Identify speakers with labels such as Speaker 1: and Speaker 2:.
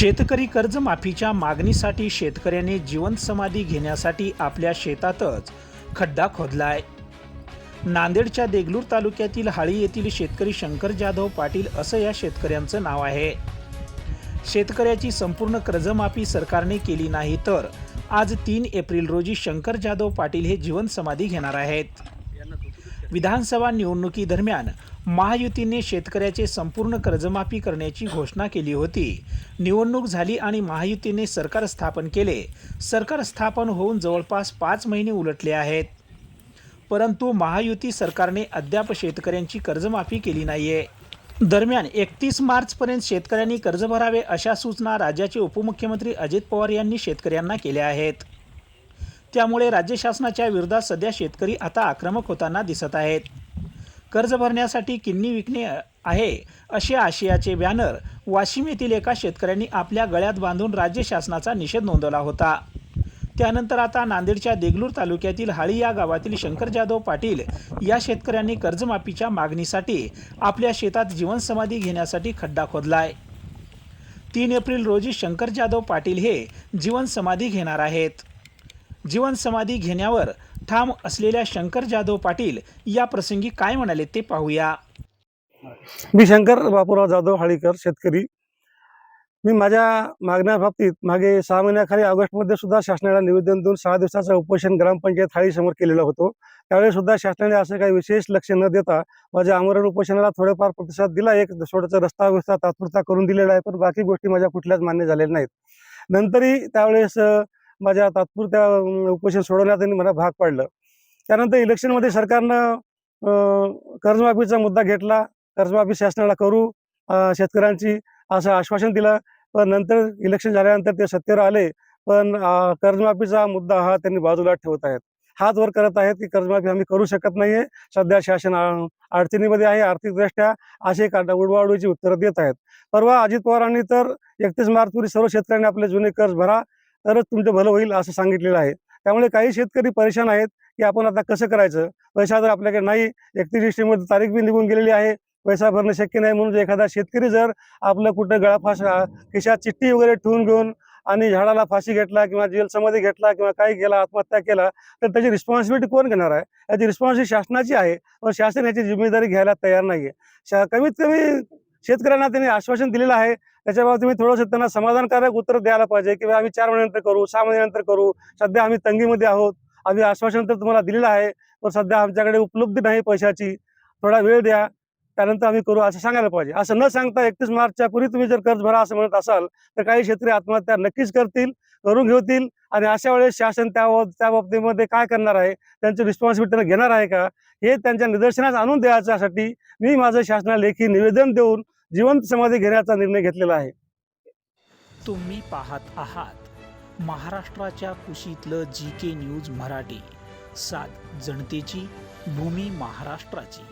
Speaker 1: शेतकरी कर्जमाफीच्या मागणीसाठी शेतकऱ्याने जीवन समाधी घेण्यासाठी आपल्या शेतातच खड्डा खोदलाय. नांदेडच्या देगलूर तालुक्यातील हाळी येथील शेतकरी शंकर जाधव पाटील असं या शेतकऱ्यांचं नाव आहे. शेतकऱ्याची संपूर्ण कर्जमाफी सरकारने केली नाही तर आज तीन एप्रिल रोजी शंकर जाधव पाटील हे जीवन समाधी घेणार आहेत. विधानसभा निवडणुकीदरम्यान महायुतीने शेतकऱ्याचे संपूर्ण कर्जमाफी करण्याची घोषणा केली होती. निवडणूक झाली आणि महायुतीने सरकार स्थापन केले. सरकार स्थापन होऊन जवळपास पाच महिने उलटले आहेत. परंतु महायुती सरकारने अद्याप शेतकऱ्यांची कर्जमाफी केली नाहीये. दरम्यान एकतीस मार्चपर्यंत शेतकऱ्यांनी कर्ज भरावे अशा सूचना राज्याचे उपमुख्यमंत्री अजित पवार यांनी शेतकऱ्यांना केल्या आहेत. त्यामुळे राज्य शासनाच्या विरोधात सध्या शेतकरी आता आक्रमक होताना दिसत आहेत. कर्ज भरण्यासाठी किन्नी विकणे आहे असे आशियाचे बॅनर वाशिम येथील एका शेतकऱ्यांनी आपल्या गळ्यात बांधून राज्य शासनाचा निषेध नोंदवला होता. त्यानंतर आता नांदेडच्या देगलूर तालुक्यातील हाळी या गावातील शंकर जाधव पाटील या शेतकऱ्यांनी कर्जमाफीच्या मागणीसाठी आपल्या शेतात जीवनसमाधी घेण्यासाठी खड्डा खोदलाय. तीन एप्रिल रोजी शंकर जाधव पाटील हे जीवनसमाधी घेणार आहेत. जीवनसमाधी घेण्यावर ठाम असलेल्या शंकर जाधव पाटील या प्रसंगी काय म्हणाले ते पाहूया.
Speaker 2: मी शंकर बापूराव जाधव हाळीकर शेतकरी. मी माझ्या मागण्या बाबतीत मागे सहा महिन्याखाली ऑगस्टमध्ये सुद्धा शासनाला निवेदन देऊन सहा दिवसाचं उपोषण ग्रामपंचायत हाळीसमोर केलेलं होतो. त्यावेळेस सुद्धा शासनाने असं काही विशेष लक्ष न देता माझ्या आमरण उपोषणाला थोडेफार प्रतिसाद दिला. एक थोडासा रस्ता व्यवस्था तात्पुरता करून दिलेला आहे पण बाकी गोष्टी माझ्या कुठल्याच मान्य झालेल्या नाहीत. नंतरही त्यावेळेस माझ्या तात्पुरत्या उपोषण सोडवण्यात त्यांनी मला भाग पाडलं. त्यानंतर इलेक्शनमध्ये सरकारनं कर्जमाफीचा मुद्दा घेतला. कर्जमाफी शासनाला करू शेतकऱ्यांची असं आश्वासन दिलं. पण नंतर इलेक्शन झाल्यानंतर ते सत्तेवर आले. पण कर्जमाफीचा मुद्दा हा त्यांनी बाजूला ठेवत आहेत. हात वर करत आहेत की कर्जमाफी आम्ही करू शकत नाहीये. सध्या शासन अडचणीमध्ये आहे. आर्थिकदृष्ट्या असे काढ उडवाउडवीची उत्तरं देत आहेत. परवा अजित पवारांनी तर एकतीस मार्चपूर्वी सर्व शेतकऱ्यांनी आपले जुने कर्ज भरा. तरच तुमचं भलं होईल असं सांगितलेलं आहे. त्यामुळे काही शेतकरी परेशान आहेत की आपण आता कसं करायचं? पैसा जर आपल्याकडे नाही एकतीस डिसेंबर तारीख बी निघून गेलेली आहे. पैसा भरणं शक्य नाही म्हणून एखादा शेतकरी जर आपलं कुठं गळाफास खिशात चिठ्ठी वगैरे ठेवून घेऊन आणि झाडाला फाशी घेतला किंवा जेल समाधी घेतला किंवा काही केला आत्महत्या केला तर त्याची रिस्पॉन्सिबिलिटी कोण घेणार आहे? याची रिस्पॉन्सिबिलिटी शासनाची आहे. पण शासन याची जिम्मेदारी घ्यायला तयार नाहीये. शा कमीत कमी शेतकऱ्यांना त्यांनी आश्वासन दिलेलं आहे. त्याच्याबाबत तुम्ही थोडंसं त्यांना समाधानकारक उत्तर द्यायला पाहिजे किंवा आम्ही चार महिन्यानंतर करू सहा महिन्यानंतर करू. सध्या आम्ही तंगीमध्ये आहोत. आम्ही आश्वासन तर तुम्हाला दिलेलं आहे पण सध्या आमच्याकडे उपलब्ध नाही पैशाची. थोडा वेळ द्या. त्यानंतर आम्ही करू असं सांगायला पाहिजे. असं न सांगता एकतीस मार्चच्या पूर्वी तुम्ही जर कर्ज भरा असं म्हणत असाल तर काही शेतकरी आत्महत्या नक्कीच करतील करून घेतील आणि अशा वेळेस शासन त्या त्या बाबतीमध्ये काय करणार आहे? त्यांची रिस्पॉन्सिबिलिटी घेणार आहे का? हे त्यांच्या निदर्शनास आणून द्यायच्यासाठी मी माझं शासनाला लेखी निवेदन देऊन जिवंत समाधी घेण्याचा निर्णय घेतलेला आहे.
Speaker 1: तुम्ही पाहत आहात महाराष्ट्राच्या कुशीतलं जी के न्यूज मराठी. सात जनतेची भूमी महाराष्ट्राची.